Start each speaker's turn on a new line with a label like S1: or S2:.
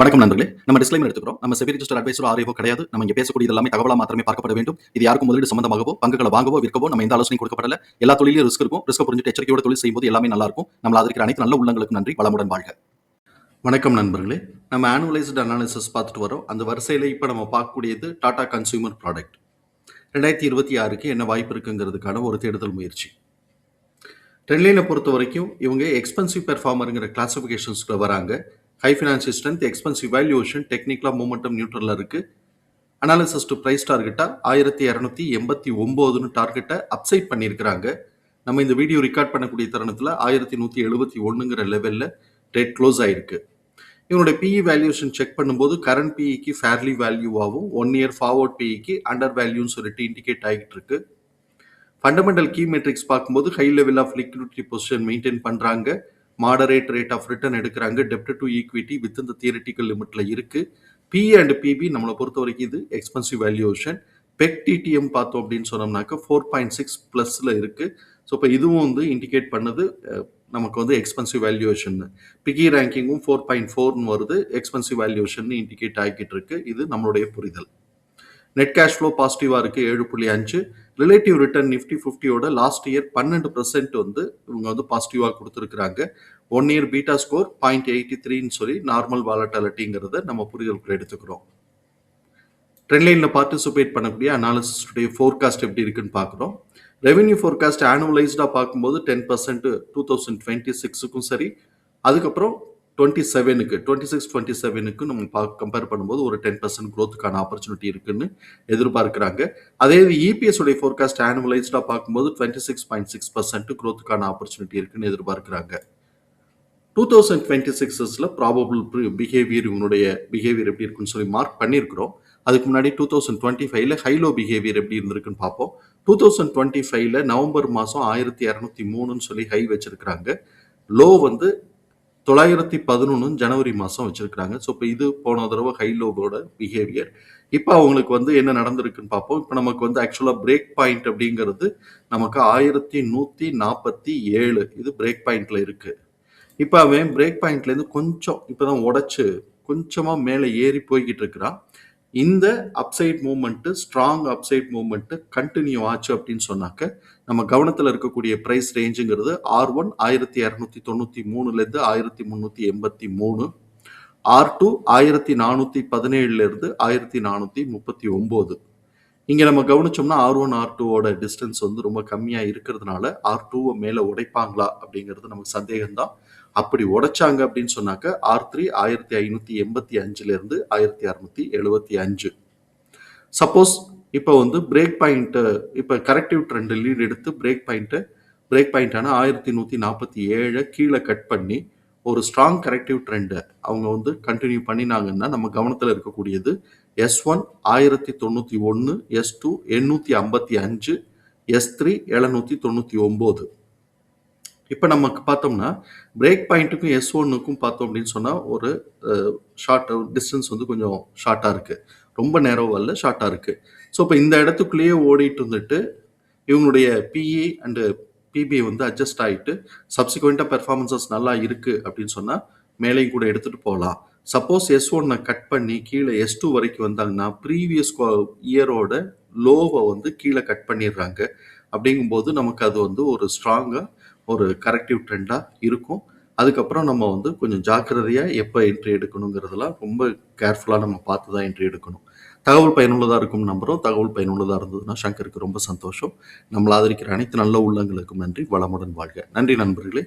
S1: வணக்கம் நண்பர்களே. நம்ம டிஸ்க்ளைமர் எடுத்துக்கிறோம். நம்ம செபி ரிஜிஸ்டர் அட்வைசர் ஆரியோ கிடையாது. நம்ம இங்கே பேசக்கூடிய எல்லாமே தகவலாக மாத்திரமே பார்க்கப்பட வேண்டும். இது யாருக்கும் முதலீடு சம்பந்தமாகவோ பங்குகளை வாங்கவோ விற்கவோ நம்ம எந்த ஆலோசனை கொடுக்கப்படல. எல்லா தொழிலும் ரிஸ்க் இருக்கும். ரிஸ்க் புரிஞ்சுட்டு எச்சரிக்கையோட தொழில் செய்யும்போது எல்லாமே நல்லா இருக்கும். நம்ம அதற்கு அனைத்து நல்ல உள்ளங்களுக்கு நன்றி. வளமுடன் வாழ்க. வணக்கம் நண்பர்களே. நம்ம ஆனுவலைஸ்டு அனாலிசிஸ் பார்த்துட்டு வரோம். அந்த வரிசையில் இப்போ நம்ம பார்க்கக்கூடியது டாடா கன்சியூமர் ப்ராடக்ட் ரெண்டாயிரத்தி இருபத்தி ஆறுக்கு என்ன வாய்ப்பு இருக்குங்கிறதுக்கான ஒரு தேடுதல் முயற்சி. ட்ரெண்ட்லைனை பொறுத்த வரைக்கும் இவங்க எக்ஸ்பென்சிவ் பெர்ஃபார்மருங்கிற கிளாசிஃபிகேஷன்ஸ்க்குள்ள வராங்க. High financial strength expensive valuation டெக்னிக்கலாக மூமெண்டம் நியூட்ரலில் இருக்குது அனாலிசிஸ் டு ப்ரைஸ் டார்கெட்டாக ஆயிரத்தி இரநூத்தி எண்பத்தி ஒம்போதுன்னு டார்கெட்டை அப்சைட் பண்ணியிருக்கிறாங்க நம்ம இந்த வீடியோ ரெக்கார்ட் பண்ணக்கூடிய தருணத்தில் ஆயிரத்தி நூற்றி எழுபத்தி ஒன்றுங்கிற லெவலில் ரேட் க்ளோஸ் ஆகிருக்கு இவனுடைய பிஇ வேல்யூஷன் செக் பண்ணும்போது கரண்ட் பிஇக்கு ஃபேர்லி வேல்யூவாகவும் ஒன் இயர் ஃபார்வர்ட் பிஇக்கு அண்டர் வேல்யூன்னு சொல்லிட்டு இண்டிகேட் ஆகிட்டு இருக்கு. ஃபண்டமெண்டல் கீ மெட்ரிக்ஸ் பார்க்கும்போது high level of liquidity position maintain பண்ணுறாங்க மாடரேட் ரேட் ஆஃப் ரிட்டர்ன் எடுக்கிறாங்க. டெப்ட் டு ஈக்விட்டி வித் இந்த தியரிட்டிக்கல் லிமிட்ல இருக்கு. பி அண்ட் பிபி நம்மளை பொறுத்த வரைக்கும் இது எக்ஸ்பென்சிவ் வேல்யூஷன் பெக் டிடிஎம் பார்த்தோம் அப்படின்னு சொன்னோம்னாக்க ஃபோர் பாயிண்ட் சிக்ஸ் ப்ளஸில் இருக்கு. ஸோ இப்போ இதுவும் வந்து இண்டிகேட் பண்ணுது நமக்கு வந்து எக்ஸ்பென்சிவ் வேல்யூவேஷன் பிகி ரேங்கிங்கும் ஃபோர் பாயிண்ட் ஃபோர்னு வருது எக்ஸ்பென்சிவ் வேல்யூவேஷன் இண்டிகேட் ஆகிட்டு இருக்கு. இது நம்மளுடைய புரிதல். நெட் கேஷ் ஃப்ளோ பாசிட்டிவாக இருக்குது ஏழு புள்ளி அஞ்சு. ரிலேட்டிவ் ரிட்டர்ன் நிஃப்டி ஃபிஃப்டியோட லாஸ்ட் இயர் பன்னெண்டு பர்சன்ட் வந்து இவங்க வந்து பாசிட்டிவாக கொடுத்துருக்குறாங்க. One year beta score point eighty த்ரீன்னு சொல்லி நார்மல் வாலட்டாலிட்டிங்கிறத நம்ம புரிதலுக்குள்ள எடுத்துக்கிறோம். ட்ரெண்ட்லைனில் பார்ட்டிசிபேட் பண்ணக்கூடிய அனாலிசிஸ்டுடைய ஃபோர்காஸ்ட் எப்படி இருக்குன்னு பார்க்குறோம். ரெவென்யூ ஃபோர்காஸ்ட் ஆனுவலைஸ்டாக பார்க்கும்போது ten percent two thousand twenty சிக்ஸுக்கும் சரி. அதுக்கப்புறம் டுவெண்ட்டி செவனுக்கு டுவெண்ட்டி சிக்ஸ் டுவெண்ட்டி செவனுக்கு நம்ம பா கம்பேர் பண்ணும்போது ஒரு டென் பர்சன்ட் க்ரோத்துக்கான ஆப்பர்ச்சுனிட்டி இருக்குன்னு எதிர்பார்க்குறாங்க. அதே இது இபிஎஸ் உடைய ஃபோர்காஸ்ட் ஆனுவலைஸ்டாக பார்க்கும்போது twenty six point six percent க்ரோத்துக்கான opportunity இருக்குன்னு எதிர்பார்க்குறாங்க. டூ தௌசண்ட் டுவெண்ட்டி சிக்ஸஸில் ப்ராபபிள் பிஹேவியர் இவங்களுடைய பிஹேவியர் எப்படி இருக்குன்னு சொல்லி மார்க் பண்ணியிருக்கிறோம். அதுக்கு முன்னாடி டூ தௌசண்ட் டுவெண்ட்டி ஃபைவ்ல ஹைலோ பிஹேவியர் எப்படி இருந்திருக்குன்னு பார்ப்போம். டூ தௌசண்ட் டுவெண்ட்டி ஃபைவ்ல நவம்பர் மாதம் ஆயிரத்தி இரநூத்தி மூணுன்னு சொல்லி ஹை வச்சிருக்கிறாங்க. லோ வந்து தொள்ளாயிரத்தி பதினொன்று ஜனவரி மாதம் வச்சிருக்கிறாங்க. ஸோ இப்போ இது போன தடவை ஹைலோவோட பிஹேவியர் இப்போ அவங்களுக்கு வந்து என்ன நடந்திருக்குன்னு பார்ப்போம். இப்போ நமக்கு வந்து ஆக்சுவலாக பிரேக் பாயிண்ட் அப்படிங்கிறது நமக்கு ஆயிரத்தி நூற்றி நாற்பத்தி ஏழு இது பிரேக் பாயிண்ட்டில் இருக்குது இப்போ அவன் பிரேக் பாயிண்ட்லேருந்து கொஞ்சம் இப்போ தான் உடச்சு கொஞ்சமாக மேலே ஏறி போய்கிட்டு இருக்கிறான். இந்த upside moment strong upside moment continue ஆச்சு அப்படின்னு சொன்னாக்க நம்ம கவனத்தில் இருக்கக்கூடிய ப்ரைஸ் ரேஞ்சுங்கிறது ஆர் ஒன் ஆயிரத்தி இரநூத்தி தொண்ணூற்றி மூணுலேருந்து ஆயிரத்தி முந்நூற்றி எண்பத்தி மூணு ஆர் டூ ஆயிரத்தி நானூற்றி பதினேழுலேருந்து ஆயிரத்தி நானூற்றி முப்பத்தி ஒம்பது. இங்கே நம்ம கவனிச்சோம்னா ஆர் ஒன் ஆர் டூவோட டிஸ்டன்ஸ் வந்து ரொம்ப கம்மியாக இருக்கிறதுனால ஆர் டூவை மேலே உடைப்பாங்களா அப்படிங்கிறது நமக்கு சந்தேகம்தான். அப்படி உடைச்சாங்க அப்படின்னு சொன்னாக்க ஆர் த்ரீ ஆயிரத்தி ஐநூற்றி எண்பத்தி அஞ்சுலேருந்து ஆயிரத்தி அறுநூத்தி எழுபத்தி அஞ்சு. சப்போஸ் இப்போ வந்து பிரேக் பாயிண்ட்டு இப்போ கரெக்டிவ் ட்ரெண்டு லீட் எடுத்து பிரேக் பாயிண்ட்டு பிரேக் பாயிண்டான ஆயிரத்தி நூற்றி நாற்பத்தி ஏழை கீழே கட் பண்ணி ஒரு ஸ்ட்ராங் கரெக்டிவ் ட்ரெண்டை அவங்க வந்து கண்டினியூ பண்ணினாங்கன்னா நம்ம கவனத்தில் இருக்கக்கூடியது எஸ் ஒன் ஆயிரத்தி தொண்ணூற்றி ஒன்று எஸ் டூ எண்ணூற்றி ஐம்பத்தி அஞ்சு எஸ் த்ரீ எழுநூற்றி தொண்ணூற்றி ஒம்பது. இப்போ நமக்கு பார்த்தோம்னா பிரேக் பாயிண்ட்டுக்கும் எஸ் ஒன்னுக்கும் பார்த்தோம் அப்படின்னு சொன்னால் ஒரு ஷார்ட் டிஸ்டன்ஸ் வந்து கொஞ்சம் ஷார்ட்டாக இருக்குது ரொம்ப நேரம் வரல ஷார்ட்டாக இருக்குது ஸோ இப்போ இந்த இடத்துக்குள்ளேயே ஓடிட்டு இருந்துட்டு இவங்களுடைய பிஇ அண்டு பிபி வந்து அட்ஜஸ்ட் ஆகிட்டு சப்சிக்வெண்ட்டாக பெர்ஃபார்மன்சஸ் நல்லா இருக்குது அப்படின்னு சொன்னால் மேலேயும் கூட எடுத்துகிட்டு போகலாம். சப்போஸ் எஸ் ஒன்னை கட் பண்ணி கீழே எஸ் டூ வரைக்கும் வந்தாங்கன்னா ப்ரீவியஸ் இயரோட லோவை வந்து கீழே கட் பண்ணிடுறாங்க. அப்படிங்கும்போது நமக்கு அது வந்து ஒரு ஸ்ட்ராங்காக ஒரு கரெக்டிவ் ட்ரெண்டாக இருக்கும். அதுக்கப்புறம் நம்ம வந்து கொஞ்சம் ஜாக்கிரதையாக எப்போ என்ட்ரி எடுக்கணுங்கிறதெல்லாம் ரொம்ப கேர்ஃபுல்லாக நம்ம பார்த்து தான் என்ட்ரி எடுக்கணும். தகவல் பயனுள்ளதாக இருக்கும் நம்புகிறோம் தகவல் பயனுள்ளதாக இருந்ததுன்னா சங்கருக்கு ரொம்ப சந்தோஷம். நம்மளை ஆதரிக்கிற அனைத்து நல்ல உள்ளங்களுக்கும் நன்றி. வளமுடன் வாழ்க. நன்றி நண்பர்களே.